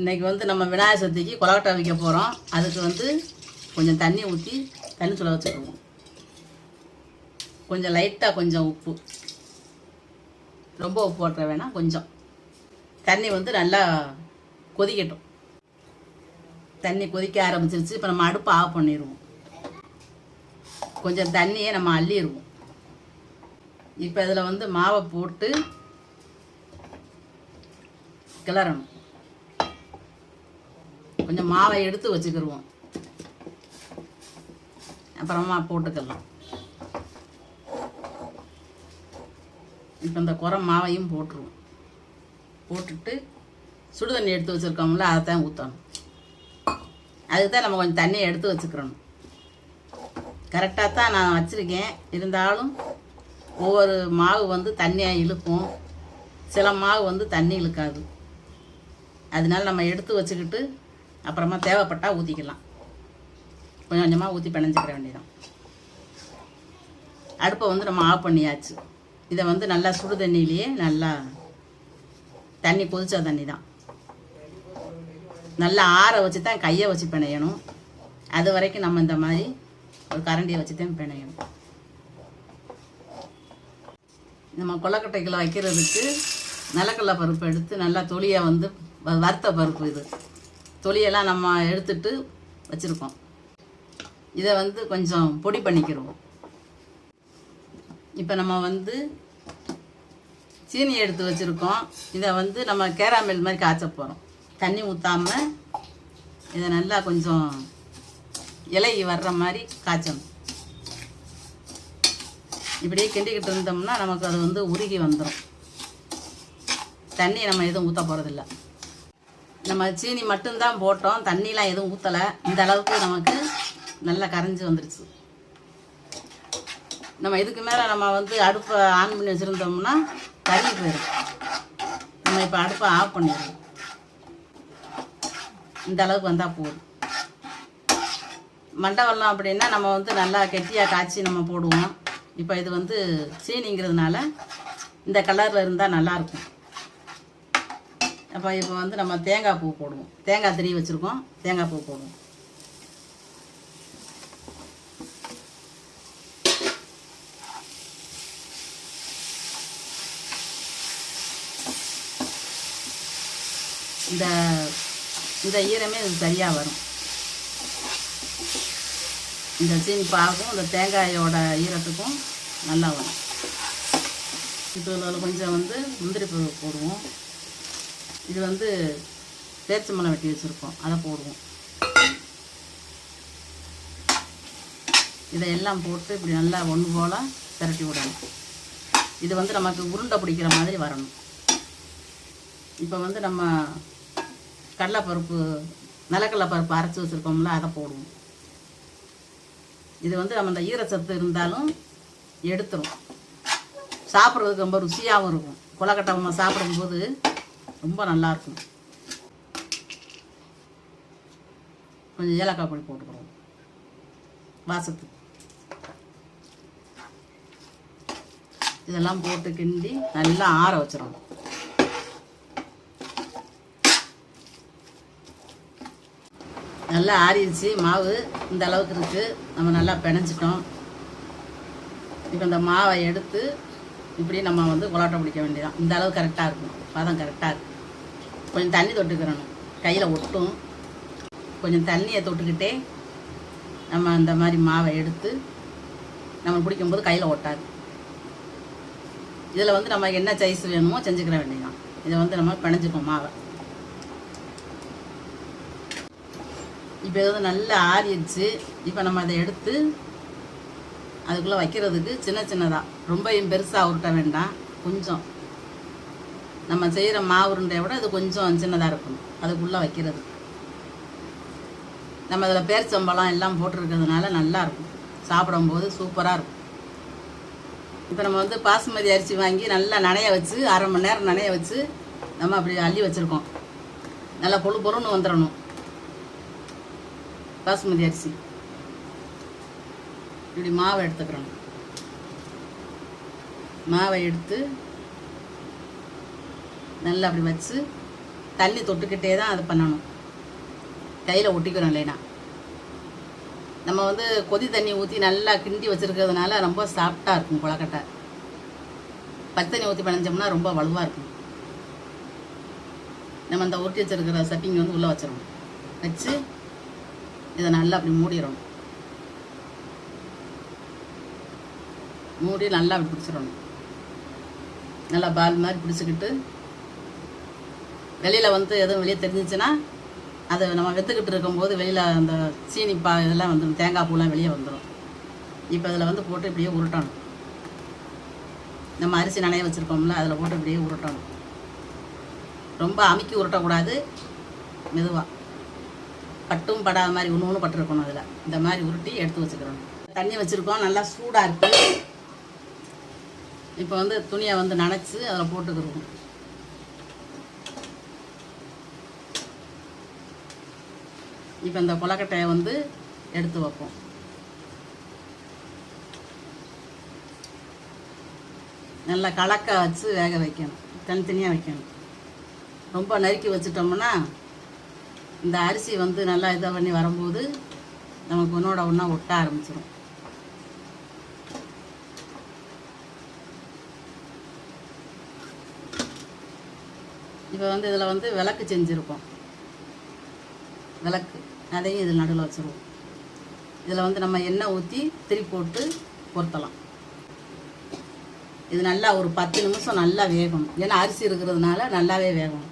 இன்னைக்கு வந்து நம்ம விநாயகர் சதுர்த்திக்கு கொலக்கட்டை வைக்க போகிறோம் அதுக்கு வந்து கொஞ்சம் தண்ணி ஊற்றி தண்ணி சுட வச்சுருவோம். கொஞ்சம் லைட்டாக கொஞ்சம் உப்பு. ரொம்ப உப்பு போட்டுற வேணாம் கொஞ்சம். தண்ணி வந்து நல்லா கொதிக்கட்டும். தண்ணி கொதிக்க ஆரம்பிச்சிருச்சு. இப்போ நம்ம அடுப்பு ஆஃப் பண்ணிடுவோம். கொஞ்சம் தண்ணியை நம்ம அள்ளிடுவோம். இப்போ இதில் வந்து மாவை போட்டு கிளறணும். கொஞ்சம் மாவை எடுத்து வச்சுக்கிடுவோம் அப்புறமா போட்டுக்கலாம். இப்போ இந்த குறை மாவையும் போட்டுருவோம். போட்டுட்டு சுடு தண்ணி எடுத்து வச்சுருக்கோம்ல அதை தான் ஊற்றணும் அதுக்கு தான் நம்ம கொஞ்சம் தண்ணியை எடுத்து வச்சுக்கிறணும். கரெக்டாக தான் நான் வச்சுருக்கேன். இருந்தாலும் ஒவ்வொரு மாவு வந்து தண்ணியாக இழுக்கும் சில மாவு வந்து தண்ணி இழுக்காது. அதனால நம்ம எடுத்து வச்சுக்கிட்டு அப்புறமா தேவைப்பட்டால் ஊற்றிக்கலாம் கொஞ்சம் கொஞ்சமாக ஊற்றி பிணைஞ்சிக்கிற வேண்டியதான் அடுப்பை வந்து நம்ம ஆஃப் பண்ணியாச்சு. இதை வந்து நல்லா சுடு தண்ணியிலேயே நல்லா தண்ணி கொதிச்ச தண்ணி தான் நல்லா ஆற வச்சு தான் கையை வச்சு பிணையணும். அது வரைக்கும் நம்ம இந்த மாதிரி ஒரு கரண்டியை வச்சு தான் பிணையணும். நம்ம கொலக்கட்டைகளை வைக்கிறதுக்கு நிலக்கடலை பருப்பு எடுத்து நல்லா தொளியாக வந்து வ- வறுத்த பருப்பு இது. தொலியெல்லாம் நம்ம எடுத்துட்டு வச்சுருக்கோம். இதை வந்து கொஞ்சம் பொடி பண்ணிக்கிடுவோம் இப்போ நம்ம வந்து சீனி எடுத்து வச்சுருக்கோம். இதை வந்து நம்ம கேராமெல் மாதிரி காய்ச்ச போகிறோம் தண்ணி ஊற்றாமல் இதை நல்லா கொஞ்சம் இலை வர்ற மாதிரி காய்ச்சணும். இப்படியே கிண்டிக்கிட்டு இருந்தோம்னா நமக்கு அது வந்து உருகி வந்துடும் தண்ணி நம்ம எதுவும் ஊற்ற போகிறதில்ல நம்ம சீனி மட்டும்தான் போட்டோம். தண்ணிலாம் எதுவும் ஊற்றலை இந்த அளவுக்கு நமக்கு நல்லா கரைஞ்சி வந்துருச்சு. நம்ம இதுக்கு மேலே நம்ம வந்து அடுப்பை ஆன் பண்ணி வச்சுருந்தோம்னா கறி போயிடும் நம்ம இப்போ அடுப்பை ஆஃப் பண்ணிடுவோம் இந்த அளவுக்கு வந்தால் போதும். மண்டை அப்படின்னா நம்ம வந்து நல்லா கெட்டியாக காய்ச்சி நம்ம போடுவோம். இப்போ இது வந்து சீனிங்கிறதுனால இந்த கலரில் இருந்தால் நல்லாயிருக்கும் அப்போ இப்போ வந்து நம்ம தேங்காய் பூ போடுவோம். தேங்காய் திரி வச்சுருக்கோம். தேங்காய் பூ போடுவோம். இந்த இந்த ஈரமே இது சரியாக வரும். இந்த சீனி பாகும் இந்த தேங்காயோட ஈரத்துக்கும் நல்லா வரும். இப்போ கொஞ்சம் வந்து முந்திரி போடுவோம். இது வந்து பேரிச்சம்பழம் வெட்டி வச்சுருக்கோம். அதை போடுவோம். இதையெல்லாம் போட்டு இப்படி நல்லா ஒன்று போல் திரட்டி விடணும். இது வந்து நமக்கு உருண்டை பிடிக்கிற மாதிரி வரணும். இப்போ வந்து நம்ம கடலைப்பருப்பு நிலக்கடலை பருப்பு அரைச்சி வச்சுருக்கோம்ல அதை போடுவோம். இது வந்து நம்ம இந்த ஈரச்சத்து இருந்தாலும் எடுத்துரும். சாப்பிட்றதுக்கு ரொம்ப ருசியாகவும் இருக்கும். கொலக்கட்டை நம்ம சாப்பிடும்போது ரொம்ப நல்லாயிருக்கும். கொஞ்சம் ஏலக்காய் பொடி போட்டுக்கிறோம். வாசத்துக்கு இதெல்லாம் போட்டு கிண்டி நல்லா ஆற வச்சிடணும். நல்லா ஆறிடுச்சு. மாவு இந்த அளவுக்கு இருக்குது நம்ம நல்லா பிணைஞ்சிட்டோம். இப்போ இந்த மாவை எடுத்து இப்படி நம்ம வந்து கொலாட்டை பிடிக்க வேண்டியதான் இந்த அளவு கரெக்டாக இருக்கும் பதம் கரெக்டாக இருக்கும் கொஞ்சம் தண்ணி தொட்டுக்கிறணும். கையில் ஒட்டும். கொஞ்சம் தண்ணியை தொட்டுக்கிட்டே நம்ம அந்த மாதிரி மாவை எடுத்து நம்ம பிடிக்கும்போது கையில் ஒட்டாது. இதில் வந்து நம்ம என்ன சைஸ் வேணுமோ செஞ்சுக்கிற வேண்டியதான் இதை வந்து நம்ம பிணைஞ்சுக்கோம் மாவை. இப்போ இது வந்து நல்லா ஆறிடுச்சு. இப்போ நம்ம அதை எடுத்து அதுக்குள்ளே வைக்கிறதுக்கு சின்ன சின்னதாக ரொம்பையும் பெருசாக உருட்ட வேண்டாம். கொஞ்சம். நம்ம செய்கிற மாவு உருண்டையை விட அது கொஞ்சம் சின்னதாக இருக்கணும். அதுக்குள்ளே வைக்கிறது. நம்ம இதில் பேரிச்சம்பழம் எல்லாம் போட்டிருக்கிறதுனால நல்லாயிருக்கும் சாப்பிடும்போது சூப்பராக இருக்கும். இப்போ நம்ம வந்து பாசுமதி அரிசி வாங்கி நல்லா நனைய வச்சு அரை மணி நேரம் நனைய வச்சு நம்ம அப்படி அள்ளி வச்சுருக்கோம். நல்லா பொழு பொருன்னு வந்துடணும் பாசுமதி அரிசி. இப்படி மாவை எடுத்துக்கிறோம். மாவை எடுத்து நல்லா அப்படி வச்சு தள்ளி தொட்டுக்கிட்டே தான் அது பண்ணணும். கையில் ஒட்டிக்கிறோம் இல்லைனா நம்ம வந்து கொதி தண்ணி ஊற்றி நல்லா கிண்டி வச்சுருக்கிறதுனால ரொம்ப சாஃப்டாக இருக்கும் கொழக்கட்டை. பச்சை தண்ணி ஊற்றி பிணைஞ்சோம்னா ரொம்ப வலுவாக இருக்கும். நம்ம அந்த உருட்டி வச்சிருக்கிற சட்டிங்க வந்து உள்ளே வச்சிடணும். வச்சு இதை நல்லா அப்படி மூடிடணும். மூடி நல்லா அப்படி பிடிச்சிடணும். நல்லா பால் மாதிரி பிடிச்சிக்கிட்டு வெளியில் வந்து எதுவும் வெளியே தெரிஞ்சிச்சுன்னா அதை நம்ம வெத்துக்கிட்டு இருக்கும்போது வெளியில் அந்த சீனி பா இதெல்லாம் வந்துடும் தேங்காய் பூலாம் வெளியே வந்துடும் இப்போ அதில் வந்து போட்டு இப்படியே உருட்டணும். நம்ம அரிசி நனைய வச்சுருக்கோம்ல அதில் போட்டு இப்படியே உருட்டணும். ரொம்ப அமுக்கி உருட்டக்கூடாது மெதுவாக பட்டும் படாத மாதிரி ஒன்று ஒன்று பட்டிருக்கணும் அதில். இந்த மாதிரி உருட்டி எடுத்து வச்சுக்கிறோம் தண்ணி வச்சுருக்கோம் நல்லா சூடாக இருக்குது இப்போ வந்து துணியை வந்து நனைச்சி அதில் போட்டுக்கிறோம் இப்போ இந்த கொலக்கட்டையை வந்து எடுத்து வைப்போம். நல்லா கலக்க வச்சு வேக வைக்கணும். தனித்தனியாக வைக்கணும். ரொம்ப நறுக்கி வச்சிட்டோம்னா இந்த அரிசி வந்து நல்லா இதை பண்ணி வரும்போது நமக்கு ஒன்றோட ஒன்றா ஒட்ட ஆரம்பிச்சிடும் இப்போ வந்து இதில் வந்து விளக்கு செஞ்சுருக்கோம். விளக்கு. அதையும் இதில் நடுவில் வச்சுருவோம். இதில் வந்து நம்ம எண்ணெய் ஊற்றி திரி போட்டு பொருத்தலாம். இது நல்லா ஒரு பத்து நிமிஷம் நல்லா வேகணும். ஏன்னா அரிசி இருக்கிறதுனால நல்லாவே வேகணும்.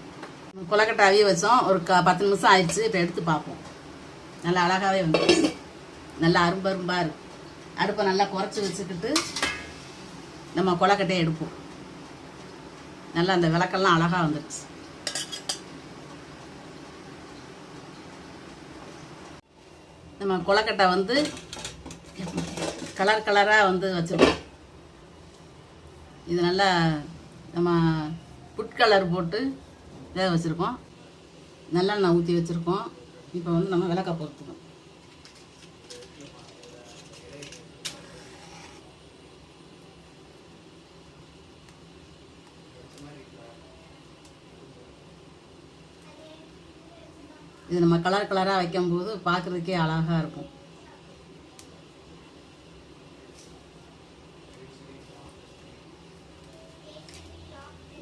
கொலக்கட்டை அவிய வச்சோம். ஒரு க பத்து நிமிஷம் ஆயிடுச்சு. இப்போ எடுத்து பார்ப்போம். நல்லா அழகாகவே வந்து நல்லா அரும்பரும்பாக இருக்கு. அடுப்பை நல்லா குறைச்சி வச்சுக்கிட்டு நம்ம கொலக்கட்டையை எடுப்போம். நல்லா அந்த விளக்கெல்லாம் அழகாக வந்துடுச்சு நம்ம கொலக்கட்டை வந்து கலர் கலராக வந்து வச்சுருக்கோம். இது நல்லா நம்ம புட் கலர் போட்டு வேக வச்சுருக்கோம். நல்லெண்ணெய் ஊற்றி வச்சுருக்கோம். இப்போ வந்து நம்ம விளக்க பொறுத்துக்கணும் இது நம்ம கலர் கலராக வைக்கும்போது பார்க்குறதுக்கே அழகாக இருக்கும்.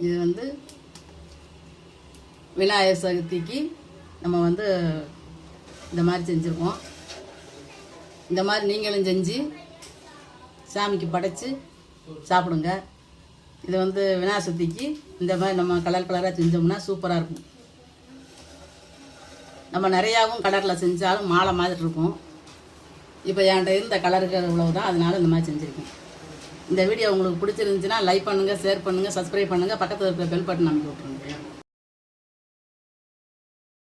இது வந்து விநாயகர் சதுர்த்திக்கு நம்ம வந்து இந்த மாதிரி செஞ்சுருக்கோம். இந்த மாதிரி நீங்களும் செஞ்சு சாமிக்கு படைச்சி சாப்பிடுங்க. இது வந்து விநாயகர் சதுர்த்திக்கு இந்த மாதிரி நம்ம கலர் கலராக செஞ்சோம்னா சூப்பராக இருக்கும். நம்ம நிறையாவும் கலரில் செஞ்சாலும் மாலை மாதிரி இருக்கும். இப்போ என்கிட்ட இருந்த கலருக்கு இவ்வளவு தான் அதனால இந்த மாதிரி செஞ்சுருக்கேன். இந்த வீடியோ உங்களுக்கு பிடிச்சிருந்துச்சுன்னா லைக் பண்ணுங்கள் ஷேர் பண்ணுங்கள் சப்ஸ்கிரைப் பண்ணுங்கள் பக்கத்தில் இருக்கிற பெல் பட்டன் அமைக்க விட்ருங்க